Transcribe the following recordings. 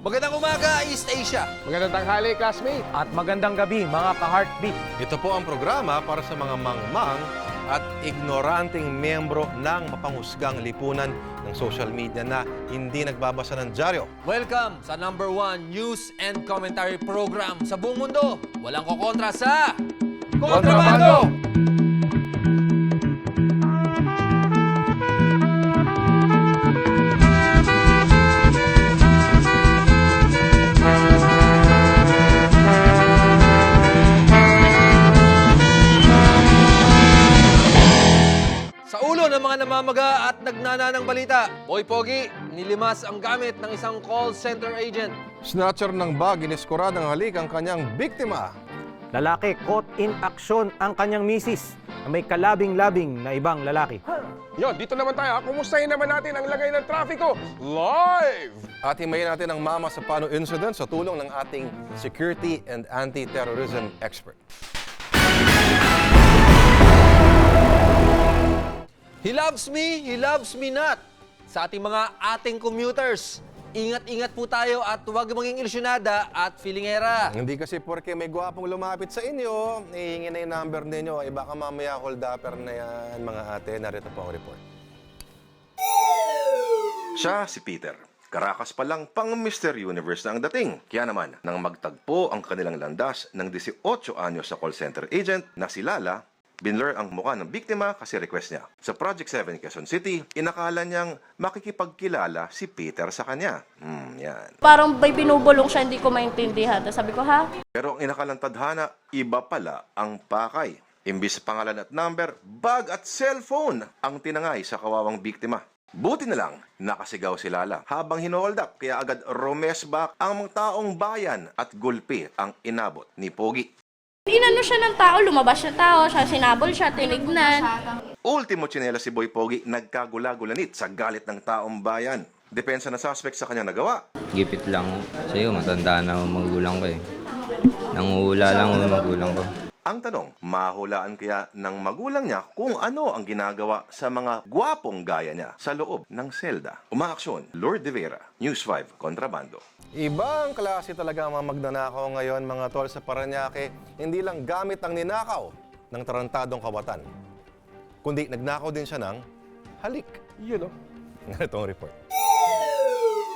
Magandang umaga, East Asia. Magandang tanghali, classmate. At magandang gabi mga ka-heartbeat. Ito po ang programa para sa mga mangmang at ignoranteng miyembro ng mapanghusgang lipunan ng social media na hindi nagbabasa ng dyaryo. Welcome sa number one news and commentary program sa buong mundo. Walang kokontra sa Kontrabando! Sa at nagnananang balita, Boy Pogi, nilimas ang gamit ng isang call center agent. Snatcher ng bag, iniskura ng halik ang kanyang biktima. Lalaki caught in action ang kanyang misis na may kalabing-labing na ibang lalaki. Yon, dito naman tayo. Kumustahin naman natin ang lagay ng trafiko live! At himayin natin ang mama sa Pano incident sa tulong ng ating security and anti-terrorism expert. He loves me, he loves me not. Sa ating mga ating commuters, ingat-ingat po tayo at huwag maging ilusyonada at feelingera. Hindi kasi porke may gwapong lumapit sa inyo, hihingi na yung number ninyo. Eh baka mamaya hold upper na yan, mga ate. Narito po ang report. Siya si Peter. Karakas pa lang pang Mr. Universe na ang dating. Kaya naman, nang magtagpo ang kanilang landas ng 18 anyos sa call center agent na si Lala, binlur ang mukha ng biktima kasi request niya. Sa Project 7 Quezon City, inakala niyang makikipagkilala si Peter sa kanya. Hmm, yan. Parang may binubulong siya, hindi ko maintindihan. Tapos sabi ko, ha? Pero ang inakalang tadhana, iba pala ang pakay. Imbis sa pangalan at number, bag at cellphone ang tinangay sa kawawang biktima. Buti na lang, nakasigaw si Lala habang hinohold up kaya agad romesback ang mga taong bayan at gulpi ang inabot ni Pogi. Inano siya ng tao, lumabas siya tao, siya sinabol siya, tinignan. Ultimo tsinela si Boy Pogi nagkagula-gulanit sa galit ng taong bayan. Depensa na suspect sa kanyang nagawa. Gipit lang ho. Sa'yo, matanda na ang magulang ko eh. Nanguhula lang ang magulang ko. Ang tanong, mahulaan kaya ng magulang niya kung ano ang ginagawa sa mga gwapong gaya niya sa loob ng selda. Umaaksyon, Lord De Vera, News 5, Kontrabando. Ibang klase talaga ang mga magnanakaw ngayon, mga tol sa Paranaque. Hindi lang gamit ang ninakaw ng tarantadong kawatan, kundi nagnakaw din siya ng halik. Yun oh. Ito ang report.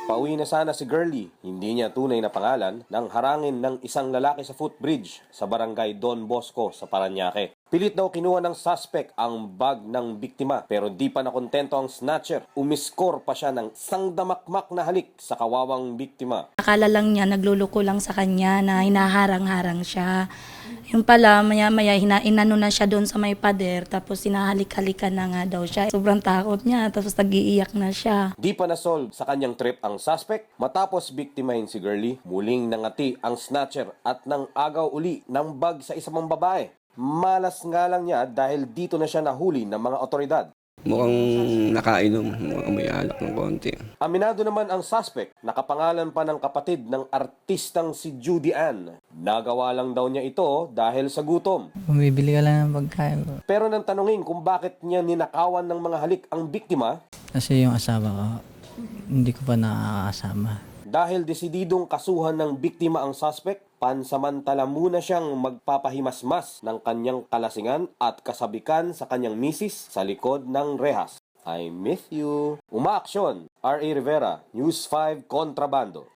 Pauwi na sana si Girlie, hindi niya tunay na pangalan, nang harangin ng isang lalaki sa footbridge sa barangay Don Bosco sa Paranaque. Pilit daw kinuha ng suspect ang bag ng biktima pero di pa nakontento ang snatcher. Umiskor pa siya ng sangdamakmak na halik sa kawawang biktima. Akala lang niya, nagluluko lang sa kanya na hinaharang-harang siya. Yung pala, maya-maya, hina, inano na siya doon sa may pader, tapos hinahalik-halikan na nga daw siya. Sobrang takot niya, tapos nagiiyak na siya. Di pa nasolve sa kanyang trip ang suspect matapos biktimahin si Girlie. Muling nangati ang snatcher at nang agaw uli ng bag sa isang babae. Malas nga lang niya dahil dito na siya nahuli ng mga otoridad. Mukhang nakainom, mukhang may alak ng konti. Aminado naman ang suspect, nakapangalan pa ng kapatid ng artistang si Judy Ann. Nagawa lang daw niya ito dahil sa gutom. Bumibili ka lang ng pagkain ko. Pero nang tanungin kung bakit niya ninakawan ng mga halik ang biktima, Kasi yung asawa ko, hindi ko pa nakakasama. dahil desididong kasuhan ng biktima ang suspect, pansamantala muna siyang magpapahimasmas ng kanyang kalasingan at kasabikan sa kanyang misis sa likod ng rehas. I miss you. Umaaksyon, R.A. Rivera, News 5 Kontrabando.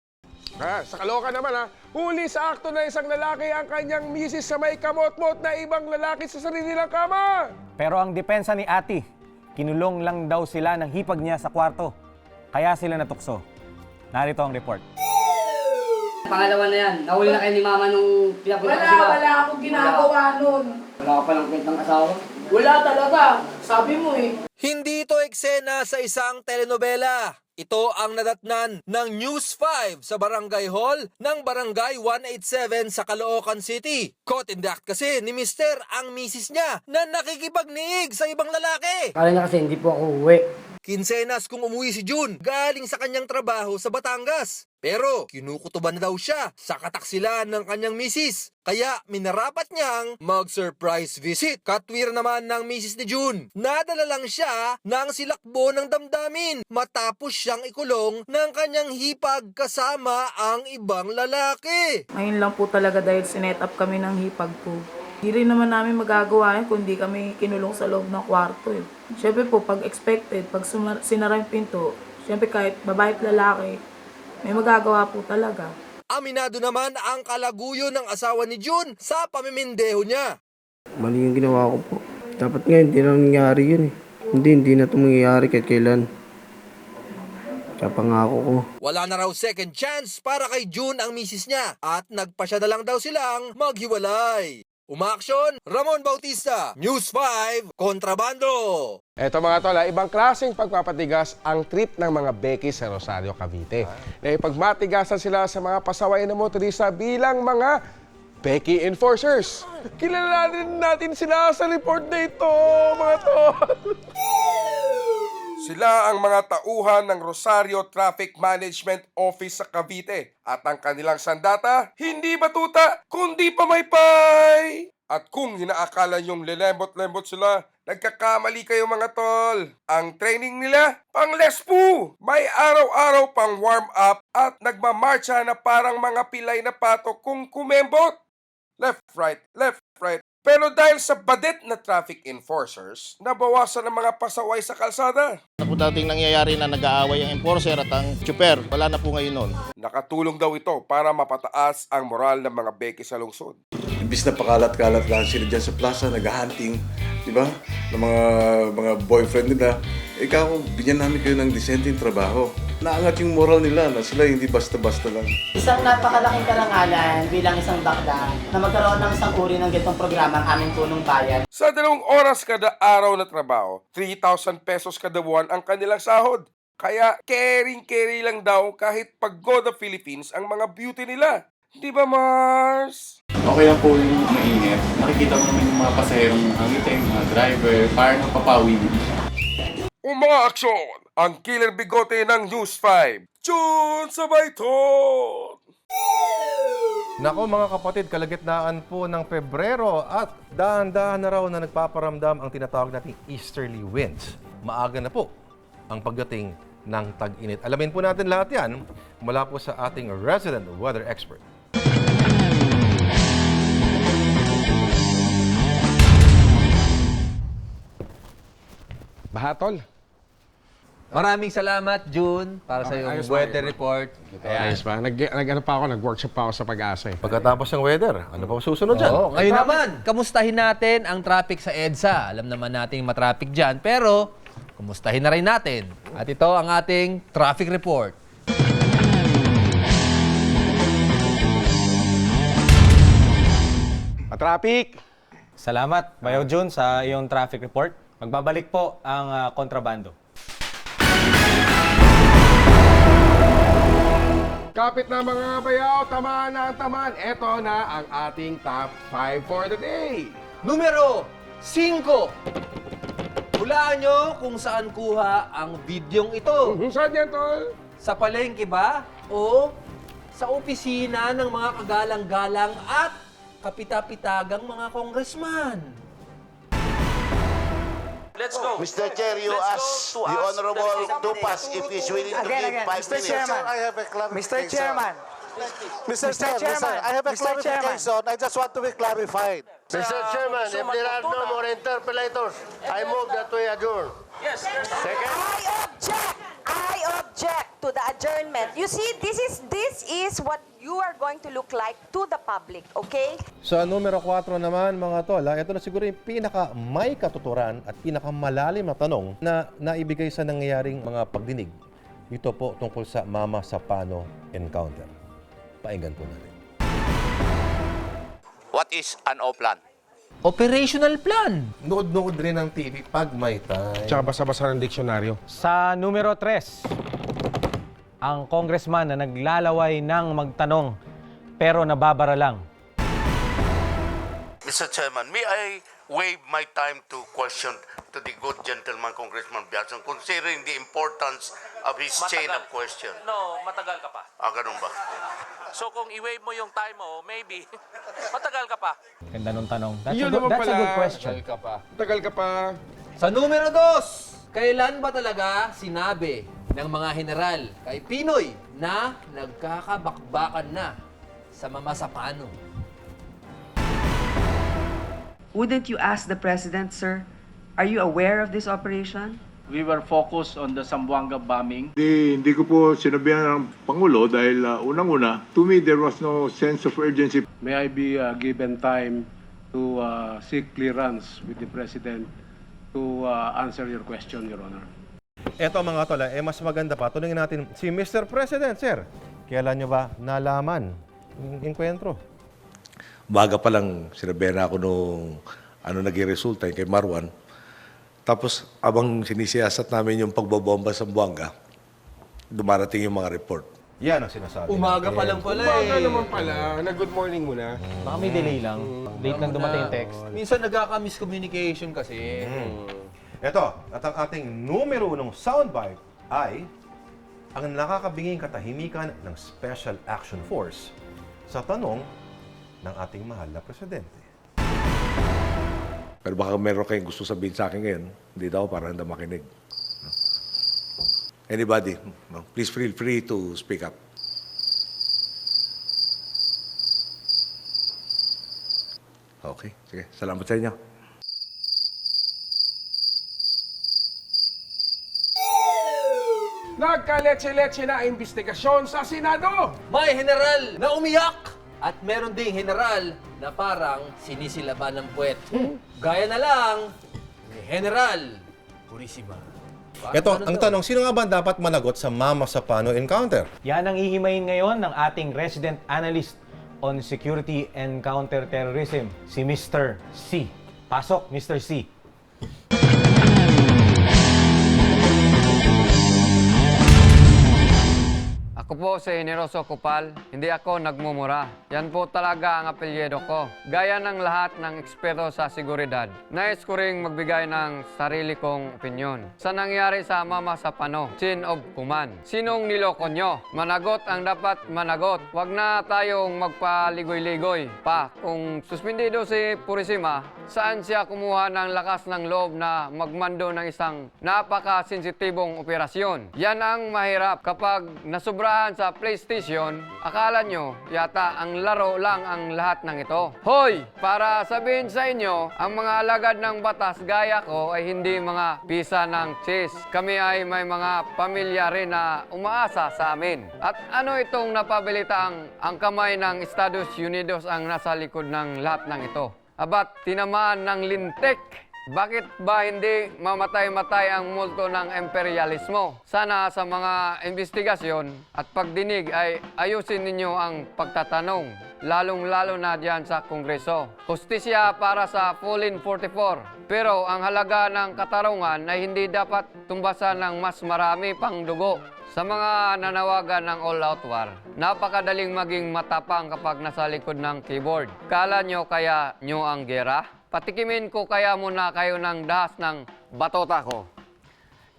Ah, sa Kaloka naman ha, huli sa akto na isang lalaki ang kanyang misis sa may kamot-mot na ibang lalaki sa sarili nilang kama. Pero ang depensa ni Ati, kinulong lang daw sila ng hipag niya sa kwarto. Kaya sila natukso. Narito ang report. Pangalawa na yan. Nahuli na kayo ni mama nung pinapunta Wala, ko sila. wala akong ginagawa nun. Wala ka palang kwentang asawa. Wala talaga. Sabi mo eh. Hindi ito eksena sa isang telenovela. Ito ang nadatnan ng News 5 sa Barangay Hall ng Barangay 187 sa Caloocan City. Caught in the act kasi ni Mister ang misis niya na nakikipagniig sa ibang lalaki. Kala niya kasi hindi po ako uwi. Kinsenas kung umuwi si June galing sa kanyang trabaho sa Batangas. Pero kinukutuban na daw siya sa kataksilan ng kanyang misis. Kaya minarapat niyang mag-surprise visit. Katwir naman ng misis ni June. Nadala lang siya ng silakbo ng damdamin matapos siyang ikulong ng kanyang hipag kasama ang ibang lalaki. Ngayon lang po talaga dahil sinet up kami ng hipag po. Hindi rin naman namin magagawa yun kung di kami kinulong sa loob ng kwarto eh. Siyempre po, pag expected, pag sumar- sinara yung pinto, siyempre kahit babae at lalaki, may magagawa po talaga. Aminado naman ang kalaguyo ng asawa ni June sa pamimindeho niya. Mali yung ginawa ko po. Dapat nga hindi na nangyari yun eh. Hindi, hindi na ito mangyayari kahit kailan. Kaya pangako ko. Wala na raw second chance para kay June ang misis niya at nagpasya na lang daw silang maghiwalay. Umaksyon, Ramon Bautista, News 5, Kontrabando. Eto mga tol, ah, ibang klaseng pagpapatigas ang trip ng mga Becky sa Rosario, Cavite. Na ipagmatigasan sila sa mga pasaway na motorista bilang mga Becky Enforcers. Kilala din natin sila sa report na ito, mga tol. Sila ang mga tauhan ng Rosario Traffic Management Office sa Cavite. At ang kanilang sandata, hindi batuta, kundi pamaypay. At kung hinaakala yung lelembot-lembot sila, nagkakamali kayo mga tol. Ang training nila, pang lespu. May araw-araw pang warm up at nagmamarcha na parang mga pilay na pato kung kumembot. Left, right, left, right. Pero dahil sa badet na traffic enforcers, nabawasan ang mga pasaway sa kalsada. Ako dating nangyayari na nag-aaway ang enforcer at ang chuper. Wala na po ngayon nun. Nakatulong daw ito para mapataas ang moral ng mga beke sa lungsod. Imbis na pakalat-kalat lang sila dyan sa plaza, nag-hunting, di ba? Ng mga, mga boyfriend nila. Ikaw, bigyan namin kayo ng disenteng trabaho. Naangat yung moral nila na sila hindi basta-basta lang. Isang napakalaking karangalan bilang isang bakla na magkaroon ng isang uri ng ganitong programa ang aming punong bayan. Sa dalawang oras kada araw na trabaho, 3,000 pesos kada buwan ang kanilang sahod. Kaya caring-carry lang daw kahit pagod the Philippines ang mga beauty nila. Di ba, Mars? Okay lang po yung mainit. Nakikita mo naman yung mga pasaherong hangiting, mga driver, parang napapawi. Umaaksyon! Ang killer bigote ng News 5. June Sabayton! Nako mga kapatid, kalagitnaan po ng Pebrero at dahan-dahan na raw na nagpaparamdam ang tinatawag nating easterly winds. Maaga na po ang pagdating ng tag-init. Alamin po natin lahat yan mula po sa ating resident weather expert. Bahatol. Maraming salamat, June, para sa iyong ayos weather report. Ayos pa. Nag, nag ano pa ako, nag-workshop pa ako sa pag-asa. eh. Pagkatapos ng weather, ano pa susunod dyan? Oo, ngayon naman, kamustahin natin ang traffic sa EDSA. Alam naman natin matraffic dyan, pero kumustahin na rin natin. At ito ang ating traffic report. Matraffic! Salamat, Bayaw Jun, sa iyong traffic report. Magbabalik po ang ah, kontrabando. Kapit na mga bayaw, tamaan na ang tamaan. Ito na ang ating top 5 for the day. Numero 5. Hulaan nyo kung saan kuha ang bidyong ito. Saan yan, tol? Sa palengke ba? O sa opisina ng mga kagalang-galang at kapita-pitagang mga congressman? Let's go. Mr. Chair, you ask the Honorable Tupas if he's willing to Again, give again. five Mr. minutes. Chairman. I have a Mr. clarification. Chairman. Mr. Mr. Chairman. I have a Mr. Chairman. clarification. I just want to be clarified. Mr. Chairman, if there are no more interpellators, I move that we adjourn. Yes. Second. I object. To the adjournment. You see, this is this is what you are going to look like to the public, okay? Sa numero 4 naman mga tol, ha, ito na siguro yung pinaka may katuturan at pinaka malalim na tanong na naibigay sa nangyayaring mga pagdinig. Ito po tungkol sa Mama Sapano encounter. Painggan po natin. What is an O-plan? Operational plan. Nood-nood rin ng TV pag may time. Tsaka basa-basa ng diksyonaryo. Sa numero 3, ang congressman na naglalaway ng magtanong pero nababara lang. Mr. Chairman, may I waive my time to question to the good gentleman Congressman Biason considering the importance of his chain of question. No, matagal ka pa. Ah, ganun ba? So kung i-waive mo yung time mo, maybe, matagal ka pa. Ganda nung tanong. That's, a Yun good, naman that's a pala. good question. Tagal ka pa. Tagal ka pa. Sa numero dos, kailan ba talaga sinabi ng mga general kay Pinoy na nagkakabakbakan na sa mamasapano? Wouldn't you ask the president, sir? Are you aware of this operation? We were focused on the Zamboanga bombing. Hindi, hindi ko po sinabihan ng Pangulo dahil uh, unang-una, to me there was no sense of urgency. May I be uh, given time to uh, seek clearance with the President to uh, answer your question, Your Honor? Eto mga tol, eh mas maganda pa. Tuningin natin si Mr. President, sir. Kailan nyo ba nalaman yung inkwentro? Umaga pa lang sinabihan na ako nung ano naging resulta yung kay Marwan. Tapos abang sinisiyasat namin yung pagbobomba sa Buanga, dumarating yung mga report. Yan ang sinasabi. Umaga pa lang pala Umaga eh. naman pala. Na good morning muna. Baka may delay lang. Late nang dumating yung text. Minsan nagkaka-miscommunication kasi. Ito, at ang ating numero unong soundbite ay ang nakakabinging katahimikan ng Special Action Force sa tanong ng ating mahal na presidente. Pero baka meron kayong gusto sabihin sa akin ngayon, hindi daw para handa makinig. Anybody, please feel free to speak up. Okay, sige. Salamat sa inyo. Nagkaletse-letse na investigasyon sa Senado. May general na umiyak at meron ding general na parang sinisilaban ng puwet. Gaya na lang ni General Purisima. Ito, ang tanong, sino nga ba dapat managot sa Mama Sapano encounter? Yan ang ihimayin ngayon ng ating resident analyst on security and counterterrorism, si Mr. C. Pasok, Mr. C. Ako po si Generoso Kupal, hindi ako nagmumura. Yan po talaga ang apelyido ko. Gaya ng lahat ng eksperto sa seguridad, nais ko ring magbigay ng sarili kong opinyon. Sa nangyari sa Mama sa Pano, Chin of Kuman. Sinong niloko nyo? Managot ang dapat managot. Huwag na tayong magpaligoy-ligoy pa. Kung suspindido si Purisima, saan siya kumuha ng lakas ng loob na magmando ng isang napaka-sensitibong operasyon? Yan ang mahirap kapag nasubrahan sa PlayStation, akala nyo yata ang laro lang ang lahat ng ito. Hoy! Para sabihin sa inyo, ang mga alagad ng batas gaya ko ay hindi mga pisa ng chess. Kami ay may mga pamilya rin na umaasa sa amin. At ano itong napabilita ang, ang kamay ng Estados Unidos ang nasa likod ng lahat ng ito? Abat tinamaan ng lintik bakit ba hindi mamatay-matay ang multo ng imperialismo? Sana sa mga investigasyon at pagdinig ay ayusin ninyo ang pagtatanong, lalong-lalo na diyan sa Kongreso. Justisya para sa Fallen 44. Pero ang halaga ng katarungan ay hindi dapat tumbasan ng mas marami pang dugo. Sa mga nanawagan ng all-out war, napakadaling maging matapang kapag nasa likod ng keyboard. Kala nyo kaya nyo ang gera? Patikimin ko kaya muna kayo ng dahas ng batota ko.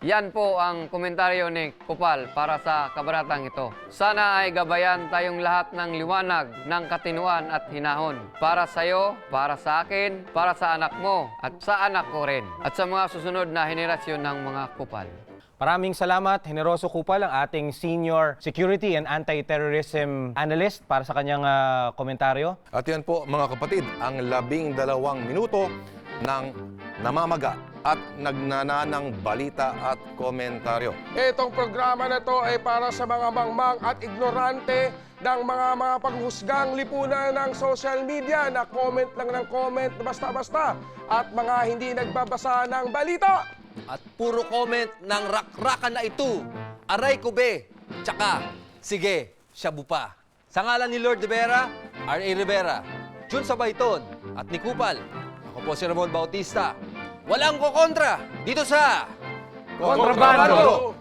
Yan po ang komentaryo ni Kupal para sa kabaratang ito. Sana ay gabayan tayong lahat ng liwanag, ng katinuan at hinahon. Para sa iyo, para sa akin, para sa anak mo, at sa anak ko rin. At sa mga susunod na henerasyon ng mga Kupal. Maraming salamat, Generoso Kupal, ang ating Senior Security and Anti-Terrorism Analyst para sa kanyang ah, komentaryo. At yan po mga kapatid, ang labing dalawang minuto ng namamaga at nagnananang balita at komentaryo. Itong programa na to ay para sa mga mangmang at ignorante ng mga mga panghusgang lipunan ng social media na comment lang ng comment basta-basta at mga hindi nagbabasa ng balita. At puro comment ng rakrakan na ito. Aray ko be. Tsaka, sige, shabu pa. Sa ngalan ni Lord Rivera, R.A. Rivera, Jun Sabayton, at ni Kupal, ako po si Ramon Bautista. Walang kokontra dito sa Kontrabando!